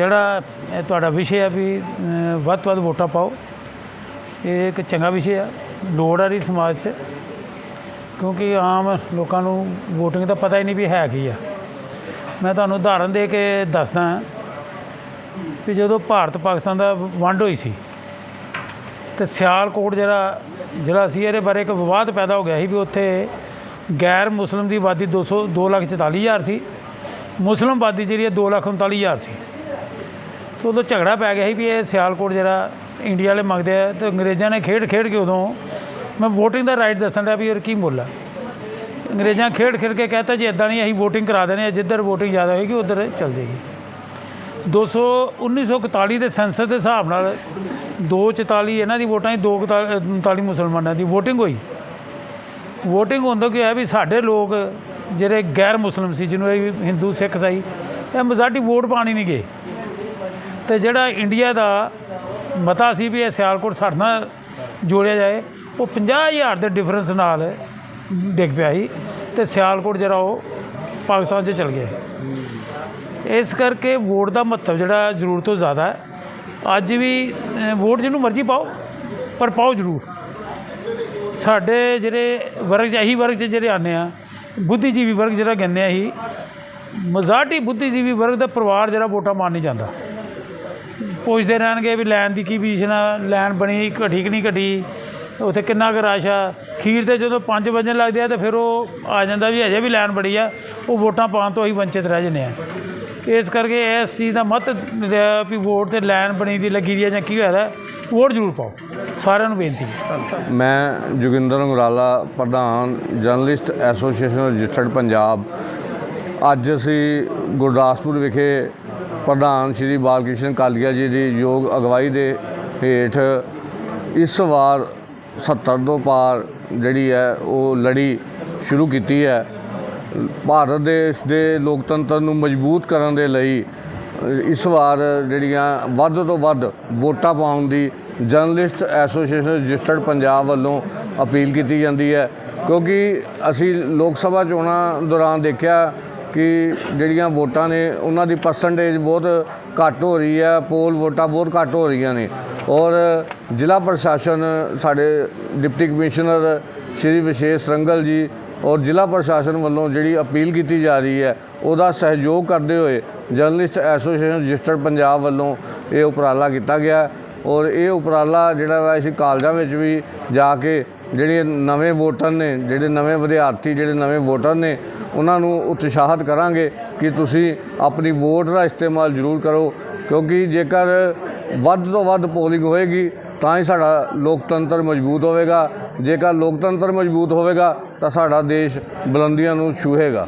ਜਿਹੜਾ ਇਹ ਤੁਹਾਡਾ ਵਿਸ਼ੇ ਆ ਵੀ ਵੱਧ ਤੋਂ ਵੱਧ ਵੋਟਾਂ ਪਾਓ। ਇਹ ਇੱਕ ਚੰਗਾ ਵਿਸ਼ੇ ਆ, ਲੋੜ ਆ ਰਹੀ ਸਮਾਜ 'ਚ। ਕਿਉਂਕਿ ਆਮ ਲੋਕਾਂ ਨੂੰ VOTING ਦਾ ਪਤਾ ਹੀ ਨਹੀਂ ਵੀ ਹੈ ਕੀ ਆ। ਮੈਂ ਤੁਹਾਨੂੰ ਉਦਾਹਰਨ ਦੇ ਕੇ ਦੱਸਦਾ ਵੀ ਜਦੋਂ ਭਾਰਤ ਪਾਕਿਸਤਾਨ ਦਾ ਵੰਡ ਹੋਈ ਸੀ, ਤੇ ਸਿਆਲਕੋਟ ਜਿਹੜਾ ਜ਼ਿਲ੍ਹਾ ਸੀ, ਇਹਦੇ ਬਾਰੇ ਇੱਕ ਵਿਵਾਦ ਪੈਦਾ ਹੋ ਗਿਆ ਸੀ ਵੀ ਉੱਥੇ ਗੈਰ ਮੁਸਲਿਮ ਦੀ ਆਬਾਦੀ 200 2 ਲੱਖ 44 ਹਜ਼ਾਰ ਸੀ। ਮੁਸਲਿਮ ਆਬਾਦੀ ਜਿਹੜੀ ਹੈ 2 ਲੱਖ 39 ਹਜ਼ਾਰ ਸੀ। ਤੇ ਉਦੋਂ ਝਗੜਾ ਪੈ ਗਿਆ ਸੀ ਵੀ ਇਹ ਸਿਆਲਕੋਟ ਜਿਹੜਾ ਇੰਡੀਆ ਵਾਲੇ ਮੰਗਦੇ ਆ ਤੇ ਅੰਗਰੇਜ਼ਾਂ ਨੇ ਖੇਡ ਖੇਡ ਕੇ ਉਦੋਂ ਮੈਂ VOTING ਦਾ ਰਾਈਟ ਦੱਸਣ ਦਾ ਵੀ ਇਹ ਕੀ ਮੁੱਲ ਆ। ਅੰਗਰੇਜ਼ਾਂ ਖੇਡ ਖੇਡ ਕੇ ਕਹਤਾ ਜੇ ਇਦਾਂ ਨਹੀਂ ਅਸੀਂ VOTING ਕਰਾ ਦੇਣੀ ਆ, ਜਿੱਧਰ VOTING ਜ਼ਿਆਦਾ ਹੋਏਗੀ ਉਧਰ ਚੱਲ ਜਾਏਗੀ। 200 1941 ਦੇ ਸੈਂਸਸ ਦੇ ਹਿਸਾਬ ਨਾਲ 244 ਇਹਨਾਂ ਦੀ ਵੋਟਾਂ ਸੀ 239 ਮੁਸਲਮਾਨਾਂ ਦੀ VOTING ਹੋਈ। VOTING ਹੁੰਦਾ ਕੀ ਹੈ ਵੀ ਸਾਡੇ ਲੋਕ ਜਿਹੜੇ ਗੈਰ ਮੁਸਲਿਮ ਸੀ, ਜਿਹਨੂੰ ਇਹ ਹਿੰਦੂ ਸਿੱਖ ਸਾਈ, ਇਹ ਮਜ਼ਾਟੀ ਵੋਟ ਪਾਣੀ ਨਹੀਂ ਗਏ। ਤੇ ਜਿਹੜਾ ਇੰਡੀਆ ਦਾ ਮਤਾ ਸੀ ਵੀ ਇਹ ਸਿਆਲਕੋਟ ਸਾਡੇ ਨਾਲ ਜੋੜਿਆ ਜਾਏ, ਉਹ 50000 ਦੇ ਡਿਫਰੈਂਸ ਨਾਲ ਡਿੱਗ ਪਿਆ ਸੀ ਤੇ ਸਿਆਲਕੋਟ ਜਿਹੜਾ ਉਹ ਪਾਕਿਸਤਾਨ 'ਚ ਚਲ ਗਿਆ ਇਸ ਕਰਕੇ ਵੋਟ ਦਾ ਮਹੱਤਵ ਜਿਹੜਾ ਜ਼ਰੂਰ ਤੋਂ ਜ਼ਿਆਦਾ ਹੈ। ਅੱਜ ਵੀ ਵੋਟ ਜਿਹਨੂੰ ਮਰਜ਼ੀ ਪਾਓ, ਪਰ ਪਾਓ ਜ਼ਰੂਰ। ਸਾਡੇ ਜਿਹੜੇ ਵਰਗ ਇਹੀ ਵਰਗ 'ਚ ਜਿਹੜੇ ਆਨੇ ਆ, ਬੁੱਧੀਜੀਵੀ ਵਰਗ ਜਿਹੜਾ ਕਹਿੰਦੇ ਆ ਹੀ ਮਜ਼ਾਟੀ ਬੁੱਧੀਜੀਵੀ ਵਰਗ ਦਾ ਪਰਿਵਾਰ ਜਿਹੜਾ ਵੋਟਾਂ ਮਾਰ ਨਹੀਂ ਜਾਂਦਾ। ਪੁੱਛਦੇ ਰਹਿਣਗੇ ਵੀ ਲੈਣ ਦੀ ਕੀ ਪੋਜੀਸ਼ਨ ਆ, ਲੈਣ ਬਣੀ ਘਟੀ ਕਿ ਨਹੀਂ ਘਟੀ ਉੱਥੇ ਕਿੰਨਾ ਕੁ ਰਸ਼ ਆ। ਖੀਰ ਤੇ ਜਦੋਂ 5 ਵਜੇ ਲੱਗਦੇ ਆ ਤੇ ਫਿਰ ਉਹ ਆ ਜਾਂਦਾ ਵੀ ਅਜੇ ਵੀ ਲੈਣ ਬੜੀ ਆ, ਉਹ ਵੋਟਾਂ ਪਾਉਣ ਤੋਂ ਹੀ ਵੰਚਿਤ ਰਹਿ ਜਾਂਦੇ ਆ ਇਸ ਕਰਕੇ ਇਸ ਚੀਜ਼ ਦਾ ਮਤ ਵੀ ਵੋਟ ਤੇ ਲੈਣ ਬਣੀ ਦੀ ਲੱਗੀ ਦੀ ਆ ਜਾਂ ਕੀ ਹੋਇਆ ਵੋਟ ਜ਼ਰੂਰ ਪਾਓ। ਸਾਰਿਆਂ ਨੂੰ ਬੇਨਤੀ ਹੈ। ਮੈਂ ਜੋਗਿੰਦਰ ਅੰਗਰਾਲਾ, ਪ੍ਰਧਾਨ ਜਰਨਲਿਸਟ ਐਸੋਸੀਏਸ਼ਨ ਰਜਿਸਟਰਡ ਪੰਜਾਬ। ਅੱਜ ਅਸੀਂ ਗੁਰਦਾਸਪੁਰ ਵਿਖੇ ਪ੍ਰਧਾਨ ਸ਼੍ਰੀ ਬਾਲਕ੍ਰਿਸ਼ਨ ਕਾਲੀਆ ਜੀ ਦੀ ਯੋਗ ਅਗਵਾਈ ਦੇ ਹੇਠ ਇਸ ਵਾਰ 70 ਤੋਂ ਪਾਰ ਜਿਹੜੀ ਹੈ ਉਹ ਲੜੀ ਸ਼ੁਰੂ ਕੀਤੀ ਹੈ। ਭਾਰਤ ਦੇ ਇਸ ਦੇ ਲੋਕਤੰਤਰ ਨੂੰ ਮਜ਼ਬੂਤ ਕਰਨ ਦੇ ਲਈ ਇਸ ਵਾਰ ਜਿਹੜੀਆਂ ਵੱਧ ਤੋਂ ਵੱਧ ਵੋਟਾਂ ਪਾਉਣ ਦੀ ਜਰਨਲਿਸਟ ਐਸੋਸੀਏਸ਼ਨ ਰਜਿਸਟਰਡ ਪੰਜਾਬ ਵੱਲੋਂ ਅਪੀਲ ਕੀਤੀ ਜਾਂਦੀ ਹੈ। ਕਿਉਂਕਿ ਅਸੀਂ ਲੋਕ ਸਭਾ ਚੋਣਾਂ ਦੌਰਾਨ ਦੇਖਿਆ ਕਿ ਜਿਹੜੀਆਂ ਵੋਟਾਂ ਨੇ, ਉਹਨਾਂ ਦੀ ਪਰਸੈਂਟੇਜ ਬਹੁਤ ਘੱਟ ਹੋ ਰਹੀ ਹੈ ਪੋਲ ਵੋਟਾਂ ਬਹੁਤ ਘੱਟ ਹੋ ਰਹੀਆਂ ਨੇ। ਔਰ ਜ਼ਿਲ੍ਹਾ ਪ੍ਰਸ਼ਾਸਨ ਸਾਡੇ ਡਿਪਟੀ ਕਮਿਸ਼ਨਰ ਸ਼੍ਰੀ ਵਿਸ਼ੇਸ਼ ਰੰਗਲ ਜੀ ਔਰ ਜ਼ਿਲ੍ਹਾ ਪ੍ਰਸ਼ਾਸਨ ਵੱਲੋਂ ਜਿਹੜੀ ਅਪੀਲ ਕੀਤੀ ਜਾ ਰਹੀ ਹੈ, ਉਹਦਾ ਸਹਿਯੋਗ ਕਰਦੇ ਹੋਏ ਜਰਨਲਿਸਟ ਐਸੋਸੀਏਸ਼ਨ ਰਜਿਸਟਰਡ ਪੰਜਾਬ ਵੱਲੋਂ ਇਹ ਉਪਰਾਲਾ ਕੀਤਾ ਗਿਆ। ਔਰ ਇਹ ਉਪਰਾਲਾ ਜਿਹੜਾ ਵਾ, ਅਸੀਂ ਕਾਲਜਾਂ ਵਿੱਚ ਵੀ ਜਾ ਕੇ ਜਿਹੜੇ ਨਵੇਂ ਵੋਟਰ ਨੇ, ਜਿਹੜੇ ਨਵੇਂ ਵਿਦਿਆਰਥੀ, ਜਿਹੜੇ ਨਵੇਂ ਵੋਟਰ ਨੇ, ਉਹਨਾਂ ਨੂੰ ਉਤਸ਼ਾਹਿਤ ਕਰਾਂਗੇ ਕਿ ਤੁਸੀਂ ਆਪਣੀ ਵੋਟ ਦਾ ਇਸਤੇਮਾਲ ਜ਼ਰੂਰ ਕਰੋ, ਕਿਉਂਕਿ ਜੇਕਰ ਵੱਧ ਤੋਂ ਵੱਧ ਪੋਲਿੰਗ ਹੋਏਗੀ, ਤਾਂ ਹੀ ਸਾਡਾ ਲੋਕਤੰਤਰ ਮਜ਼ਬੂਤ ਹੋਵੇਗਾ। ਜੇਕਰ ਲੋਕਤੰਤਰ ਮਜ਼ਬੂਤ ਹੋਵੇਗਾ, ਤਾਂ ਸਾਡਾ ਦੇਸ਼ ਬੁਲੰਦੀਆਂ ਨੂੰ ਛੂਹੇਗਾ।